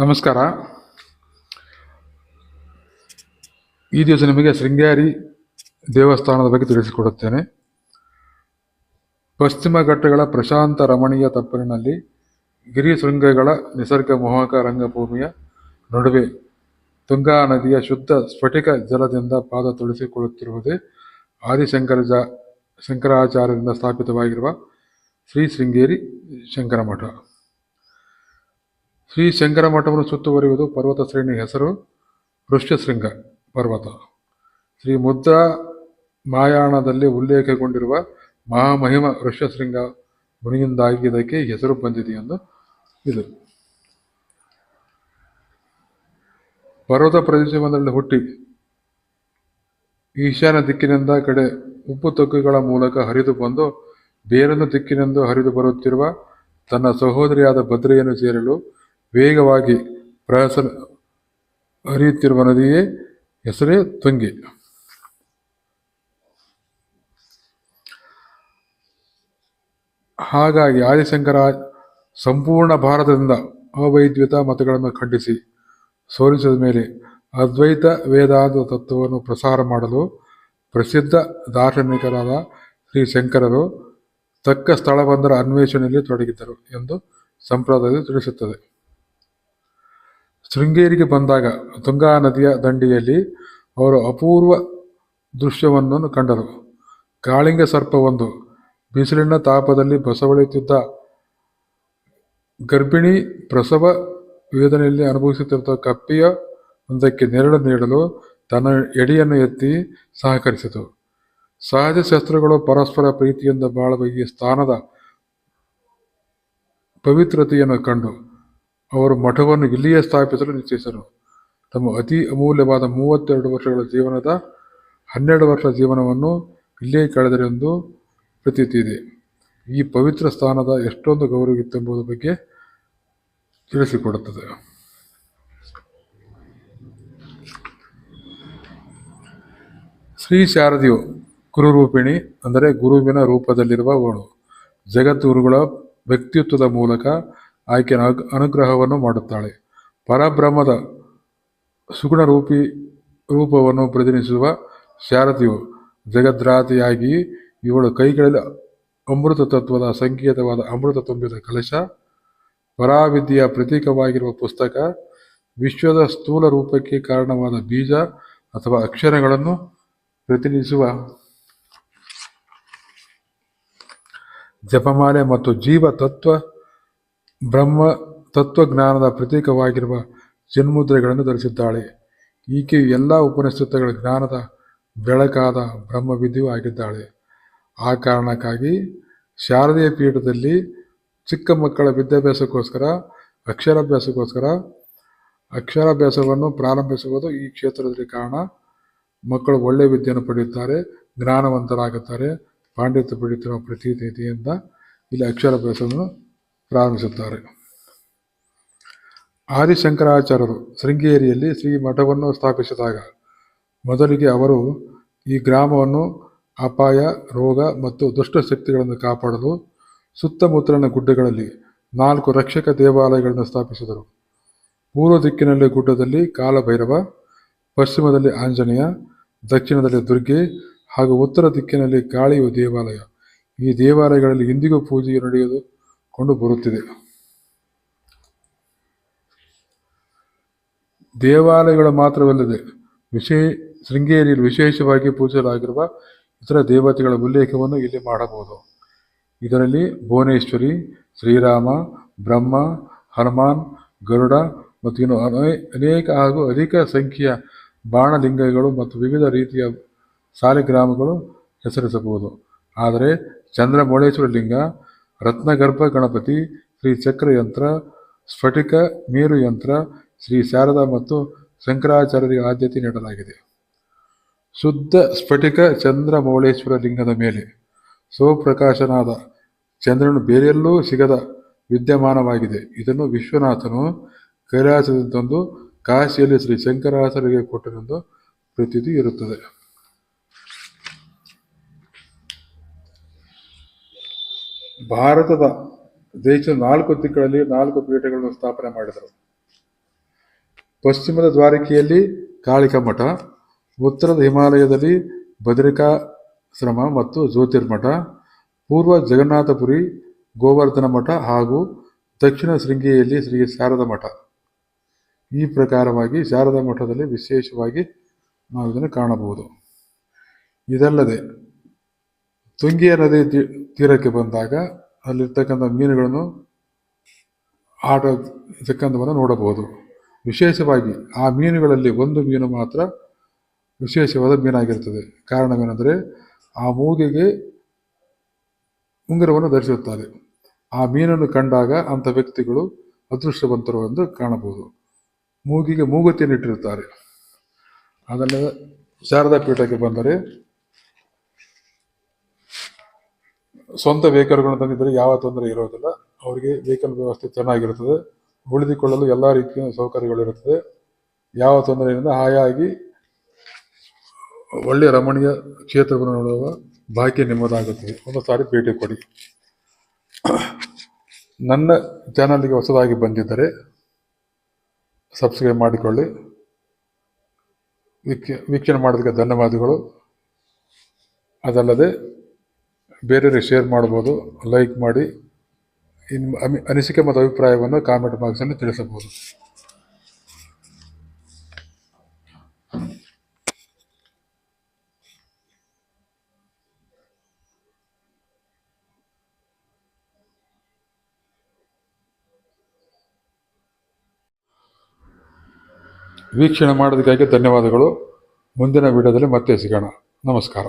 ನಮಸ್ಕಾರ. ಈ ದಿವಸ ನಿಮಗೆ ಶೃಂಗೇರಿ ದೇವಸ್ಥಾನದ ಬಗ್ಗೆ ತಿಳಿಸಿಕೊಡುತ್ತೇನೆ. ಪಶ್ಚಿಮ ಘಟ್ಟಗಳ ಪ್ರಶಾಂತ ರಮಣೀಯ ತಪ್ಪಲಿನಲ್ಲಿ ಗಿರಿ ಶೃಂಗಗಳ ನಿಸರ್ಗ ಮೋಹಕ ರಂಗಭೂಮಿಯ ನಡುವೆ ತುಂಗಾ ನದಿಯ ಶುದ್ಧ ಸ್ಫಟಿಕ ಜಲದಿಂದ ಪಾದ ತುಳಿಸಿಕೊಳ್ಳುತ್ತಿರುವುದೇ ಆದಿಶಂಕರ ಶಂಕರಾಚಾರ್ಯರಿಂದ ಸ್ಥಾಪಿತವಾಗಿರುವ ಶ್ರೀ ಶೃಂಗೇರಿ ಶಂಕರ ಮಠ ಶ್ರೀ ಶಂಕರ ಮಠವನ್ನು ಸುತ್ತುವರಿಯುವುದು ಪರ್ವತ ಶ್ರೇಣಿ ಹೆಸರು ಋಷ್ಯಶೃಂಗ ಪರ್ವತ. ಶ್ರೀ ಮುದ್ರಾ ಮಾಯಾಣದಲ್ಲಿ ಉಲ್ಲೇಖಗೊಂಡಿರುವ ಮಹಾಮಹಿಮ ಋಷ್ಯಶೃಂಗ ಮುನಿಯಿಂದಾಗಿ ಇದಕ್ಕೆ ಹೆಸರು ಬಂದಿದೆ ಎಂದು ಇದು. ಪರ್ವತ ಪ್ರದೇಶವೊಂದರಲ್ಲಿ ಹುಟ್ಟಿ ಈಶಾನ್ಯ ದಿಕ್ಕಿನಿಂದ ಕಡೆ ಉಪ್ಪು ತೊಕ್ಕುಗಳ ಮೂಲಕ ಹರಿದು ಬಂದು ಬೇರೊಂದು ದಿಕ್ಕಿನಿಂದ ಹರಿದು ಬರುತ್ತಿರುವ ತನ್ನ ಸಹೋದರಿಯಾದ ಭದ್ರೆಯನ್ನು ಸೇರಲು ವೇಗವಾಗಿ ಪ್ರಯಾಸ ಹರಿಯುತ್ತಿರುವ ನದಿಯೇ ಹೆಸರೇ ತುಂಗಿ. ಹಾಗಾಗಿ ಆದಿಶಂಕರ ಸಂಪೂರ್ಣ ಭಾರತದಿಂದ ಅವೈದ್ಯತ ಮತಗಳನ್ನು ಖಂಡಿಸಿ ಸೋಲಿಸಿದ ಮೇಲೆ ಅದ್ವೈತ ವೇದಾಂತ ತತ್ವವನ್ನು ಪ್ರಸಾರ ಮಾಡಲು ಪ್ರಸಿದ್ಧ ದಾರ್ಶನಿಕರಾದ ಶ್ರೀ ಶಂಕರರು ತಕ್ಕ ಸ್ಥಳವೊಂದರ ಅನ್ವೇಷಣೆಯಲ್ಲಿ ತೊಡಗಿದ್ದರು ಎಂದು ಸಂಪ್ರದಾಯ ತಿಳಿಸುತ್ತದೆ. ಶೃಂಗೇರಿಗೆ ಬಂದಾಗ ತುಂಗಾ ನದಿಯ ದಂಡೆಯಲ್ಲಿ ಅವರು ಅಪೂರ್ವ ದೃಶ್ಯವನ್ನು ಕಂಡರು. ಕಾಳಿಂಗ ಸರ್ಪವೊಂದು ಬಿಸಿಲಿನ ತಾಪದಲ್ಲಿ ಬಸವಳಿಯುತ್ತಿದ್ದ ಗರ್ಭಿಣಿ ಪ್ರಸವ ವೇದನೆಯಲ್ಲಿ ಅನುಭವಿಸುತ್ತಿರುವ ಕಪ್ಪಿಯ ಒಂದಕ್ಕೆ ನೆರಳು ನೀಡಲು ತನ್ನ ಎಡೆಯನ್ನು ಎತ್ತಿ ಸಹಕರಿಸಿತು. ಸಹಜ ಶಸ್ತ್ರಗಳು ಪರಸ್ಪರ ಪ್ರೀತಿಯಿಂದ ಬಾಳುವ ಈ ಸ್ಥಾನದ ಪವಿತ್ರತೆಯನ್ನು ಕಂಡು ಅವರು ಮಠವನ್ನು ಇಲ್ಲಿಯೇ ಸ್ಥಾಪಿಸಲು ನಿಶ್ಚಯಿಸರು ತಮ್ಮ ಅತಿ ಅಮೂಲ್ಯವಾದ ಮೂವತ್ತೆರಡು ವರ್ಷಗಳ ಜೀವನದ ಹನ್ನೆರಡು ವರ್ಷ ಜೀವನವನ್ನು ಇಲ್ಲೇ ಕಳೆದರೆಂದು ಪ್ರತೀತಿ ಇದೆ ಈ ಪವಿತ್ರ ಸ್ಥಾನದ ಎಷ್ಟೊಂದು ಗೌರವವಿತ್ತೆಂಬುದರ ಬಗ್ಗೆ ತಿಳಿಸಿಕೊಡುತ್ತದೆ. ಶ್ರೀ ಶಾರದಿಯು ಗುರುರೂಪಿಣಿ ಅಂದರೆ ಗುರುವಿನ ರೂಪದಲ್ಲಿರುವ ಅವಳು. ಜಗದ್ಗುರುಗಳ ವ್ಯಕ್ತಿತ್ವದ ಮೂಲಕ ಅಗ್- ಅನುಗ್ರಹವನ್ನು ಮಾಡುತ್ತಾಳೆ. ಪರಬ್ರಹ್ಮದ ಸುಗುಣ ರೂಪಿ ರೂಪವನ್ನು ಪ್ರತಿನಿಧಿಸುವ ಶಾರಥಿಯು ಜಗದ್ರಾತಿಯಾಗಿ ಇವಳು ಕೈಗಳಲ್ಲಿ ಅಮೃತ ತತ್ವದ ಸಂಕೇತವಾದ ಅಮೃತ ತುಂಬಿದ ಕಲಶ, ಪರಾವಿದ್ಯೆಯ ಪ್ರತೀಕವಾಗಿರುವ ಪುಸ್ತಕ, ವಿಶ್ವದ ಸ್ಥೂಲ ರೂಪಕ್ಕೆ ಕಾರಣವಾದ ಬೀಜ ಅಥವಾ ಅಕ್ಷರಗಳನ್ನು ಪ್ರತಿನಿಧಿಸುವ ಜಪಮಾಲೆ ಮತ್ತು ಜೀವ ತತ್ವ ಬ್ರಹ್ಮ ತತ್ವಜ್ಞಾನದ ಪ್ರತೀಕವಾಗಿರುವ ಜನ್ಮುದ್ರೆಗಳನ್ನು ಧರಿಸಿದ್ದಾಳೆ. ಈಕೆಯು ಎಲ್ಲ ಉಪನಿಷತ್ತುಗಳ ಜ್ಞಾನದ ಬೆಳಕಾದ ಬ್ರಹ್ಮವಿದ್ಯೂ ಆಗಿದ್ದಾಳೆ. ಆ ಕಾರಣಕ್ಕಾಗಿ ಶಾರದೀಯ ಪೀಠದಲ್ಲಿ ಚಿಕ್ಕ ಮಕ್ಕಳ ವಿದ್ಯಾಭ್ಯಾಸಕ್ಕೋಸ್ಕರ, ಅಕ್ಷರಾಭ್ಯಾಸಕ್ಕೋಸ್ಕರ, ಅಕ್ಷರಾಭ್ಯಾಸವನ್ನು ಪ್ರಾರಂಭಿಸುವುದು ಈ ಕ್ಷೇತ್ರದಲ್ಲಿ ಕಾರಣ. ಮಕ್ಕಳು ಒಳ್ಳೆಯ ವಿದ್ಯೆಯನ್ನು ಪಡೆಯುತ್ತಾರೆ, ಜ್ಞಾನವಂತರಾಗುತ್ತಾರೆ, ಪಾಂಡಿತ್ಯ ಪಡೆಯುತ್ತಿರುವ ಪ್ರತೀತಿಯಿಂದ ಇಲ್ಲಿ ಅಕ್ಷರಾಭ್ಯಾಸವನ್ನು ಪ್ರಾರಂಭಿಸುತ್ತಾರೆ. ಆದಿಶಂಕರಾಚಾರ್ಯರು ಶೃಂಗೇರಿಯಲ್ಲಿ ಶ್ರೀ ಮಠವನ್ನು ಸ್ಥಾಪಿಸಿದಾಗ ಮೊದಲಿಗೆ ಅವರು ಈ ಗ್ರಾಮವನ್ನು ಅಪಾಯ, ರೋಗ ಮತ್ತು ದುಷ್ಟಶಕ್ತಿಗಳನ್ನು ಕಾಪಾಡಲು ಸುತ್ತಮುತ್ತಲಿನ ಗುಡ್ಡಗಳಲ್ಲಿ ನಾಲ್ಕು ರಕ್ಷಕ ದೇವಾಲಯಗಳನ್ನು ಸ್ಥಾಪಿಸಿದರು. ಪೂರ್ವ ದಿಕ್ಕಿನಲ್ಲಿ ಗುಡ್ಡದಲ್ಲಿ ಕಾಲಭೈರವ, ಪಶ್ಚಿಮದಲ್ಲಿ ಆಂಜನೇಯ, ದಕ್ಷಿಣದಲ್ಲಿ ದುರ್ಗೆ ಹಾಗೂ ಉತ್ತರ ದಿಕ್ಕಿನಲ್ಲಿ ಕಾಳಿಯು ದೇವಾಲಯ. ಈ ದೇವಾಲಯಗಳಲ್ಲಿ ಇಂದಿಗೂ ಪೂಜೆಯು ನಡೆಯುವುದು ಕೊಂಡು ಬರುತ್ತಿದೆ. ದೇವಾಲಯಗಳು ಮಾತ್ರವಲ್ಲದೆ ವಿಶೇ, ಶೃಂಗೇರಿಯಲ್ಲಿ ವಿಶೇಷವಾಗಿ ಪೂಜಿಸಲಾಗಿರುವ ಇತರ ದೇವತೆಗಳ ಉಲ್ಲೇಖವನ್ನು ಇಲ್ಲಿ ಮಾಡಬಹುದು. ಇದರಲ್ಲಿ ಭುವನೇಶ್ವರಿ, ಶ್ರೀರಾಮ, ಬ್ರಹ್ಮ, ಹನುಮಾನ್, ಗರುಡ ಮತ್ತು ಇನ್ನು ಅನೇ, ಅನೇಕ ಹಾಗೂ ಅಧಿಕ ಸಂಖ್ಯೆಯ ಬಾಣಲಿಂಗಗಳು ಮತ್ತು ವಿವಿಧ ರೀತಿಯ ಸಾಲಿಗ್ರಾಮಗಳು ಹೆಸರಿಸಬಹುದು. ಆದರೆ ಚಂದ್ರಮೌಳೇಶ್ವರ ಲಿಂಗ ರತ್ನಗರ್ಭ ಗಣಪತಿ, ಶ್ರೀ ಚಕ್ರಯಂತ್ರ, ಸ್ಫಟಿಕ, ಮೇರು ಯಂತ್ರ, ಶ್ರೀ ಶಾರದಾ ಮತ್ತು ಶಂಕರಾಚಾರ್ಯರಿಗೆ ಆದ್ಯತೆ ನೀಡಲಾಗಿದೆ. ಶುದ್ಧ ಸ್ಫಟಿಕ ಚಂದ್ರಮೌಳೇಶ್ವರ ಲಿಂಗದ ಮೇಲೆ ಸ್ವಪ್ರಕಾಶನಾದ ಚಂದ್ರನು ಬೇರೆಲ್ಲೂ ಸಿಗದ ವಿದ್ಯಮಾನವಾಗಿದೆ. ಇದನ್ನು ವಿಶ್ವನಾಥನು ಕೈಲಾಸದಿಂದ ತಂದು ಕಾಶಿಯಲ್ಲಿ ಶ್ರೀ ಶಂಕರಾಚಾರ್ಯರಿಗೆ ಕೊಟ್ಟನೆಂದು ಪ್ರತೀತಿ ಇರುತ್ತದೆ. ಭಾರತದ ದೇಶದ ನಾಲ್ಕು ದಿಕ್ಕುಗಳಲ್ಲಿ ನಾಲ್ಕು ಪೀಠಗಳನ್ನು ಸ್ಥಾಪನೆ ಮಾಡಿದರು. ಪಶ್ಚಿಮದ ದ್ವಾರಕೆಯಲ್ಲಿ ಕಾಳಿಕ ಮಠ ಉತ್ತರದ ಹಿಮಾಲಯದಲ್ಲಿ ಬದರಿಕಾಶ್ರಮ ಮತ್ತು ಜ್ಯೋತಿರ್ಮಠ, ಪೂರ್ವ ಜಗನ್ನಾಥಪುರಿ, ಗೋವರ್ಧನ ಮಠ ಹಾಗೂ ದಕ್ಷಿಣ ಶೃಂಗೇರಿಯಲ್ಲಿ ಶ್ರೀ ಶಾರದಾ ಮಠ. ಈ ಪ್ರಕಾರವಾಗಿ ಶಾರದಾ ಮಠದಲ್ಲಿ ವಿಶೇಷವಾಗಿ ನಾವು ಇದನ್ನು ಕಾಣಬಹುದು. ಇದಲ್ಲದೆ ತುಂಗಿಯ ನದಿ ತೀರಕ್ಕೆ ಬಂದಾಗ ಅಲ್ಲಿರ್ತಕ್ಕಂಥ ಮೀನುಗಳನ್ನು ಆಟ ನೋಡಬಹುದು. ವಿಶೇಷವಾಗಿ ಆ ಮೀನುಗಳಲ್ಲಿ ಒಂದು ಮೀನು ಮಾತ್ರ ವಿಶೇಷವಾದ ಮೀನಾಗಿರುತ್ತದೆ. ಕಾರಣವೇನೆಂದರೆ ಆ ಮೂಗಿಗೆ ಉಂಗುರವನ್ನು ಧರಿಸುತ್ತಾರೆ. ಆ ಮೀನನ್ನು ಕಂಡಾಗ ಅಂಥ ವ್ಯಕ್ತಿಗಳು ಅದೃಷ್ಟವಂತರು ಎಂದು ಕಾಣಬಹುದು. ಮೂಗಿಗೆ ಮೂಗುತಿಯನ್ನು ಇಟ್ಟಿರುತ್ತಾರೆ ಅದನ್ನು ಶಾರದಾ ಪೀಠಕ್ಕೆ ಬಂದರೆ ಸ್ವಂತ ವೆಹಿಕಲ್ಗಳನ್ನು ತಂದಿದ್ದರೆ ಯಾವ ತೊಂದರೆ ಇರೋದಿಲ್ಲ. ಅವರಿಗೆ ವೆಹಿಕಲ್ ವ್ಯವಸ್ಥೆ ಚೆನ್ನಾಗಿರುತ್ತದೆ. ಉಳಿದುಕೊಳ್ಳಲು ಎಲ್ಲ ರೀತಿಯ ಸೌಕರ್ಯಗಳಿರುತ್ತದೆ ಯಾವ ತೊಂದರೆಯಿಂದ ಹಾಯಾಗಿ ಒಳ್ಳೆಯ ರಮಣೀಯ ಕ್ಷೇತ್ರವನ್ನು ನೋಡುವ ಭಾಗ್ಯ ನಿಮ್ಮದಾಗುತ್ತದೆ ಒಂದು ಸಾರಿ ಭೇಟಿ ಕೊಡಿ. ನನ್ನ ಚಾನಲ್ಗೆ ಹೊಸದಾಗಿ ಬಂದಿದ್ದರೆ ಸಬ್ಸ್ಕ್ರೈಬ್ ಮಾಡಿಕೊಳ್ಳಿ. ವೀಕ್ಷ, ವೀಕ್ಷಣೆ ಮಾಡೋದಕ್ಕೆ ಧನ್ಯವಾದಗಳು. ಅದಲ್ಲದೆ ಬೇರೆಯವರಿಗೆ ಶೇರ್ ಮಾಡ್ಬೋದು ಲೈಕ್ ಮಾಡಿ ಇನ್ನು ಅಮಿ ಅನಿಸಿಕೆ ಮತ್ತು ಅಭಿಪ್ರಾಯವನ್ನು ಕಾಮೆಂಟ್ ಬಾಕ್ಸಲ್ಲಿ ತಿಳಿಸಬಹುದು. ವೀಕ್ಷಣೆ ಮಾಡೋದಕ್ಕಾಗಿ ಧನ್ಯವಾದಗಳು. ಮುಂದಿನ ವಿಡಿಯೋದಲ್ಲಿ ಮತ್ತೆ ಸಿಗೋಣ. ನಮಸ್ಕಾರ.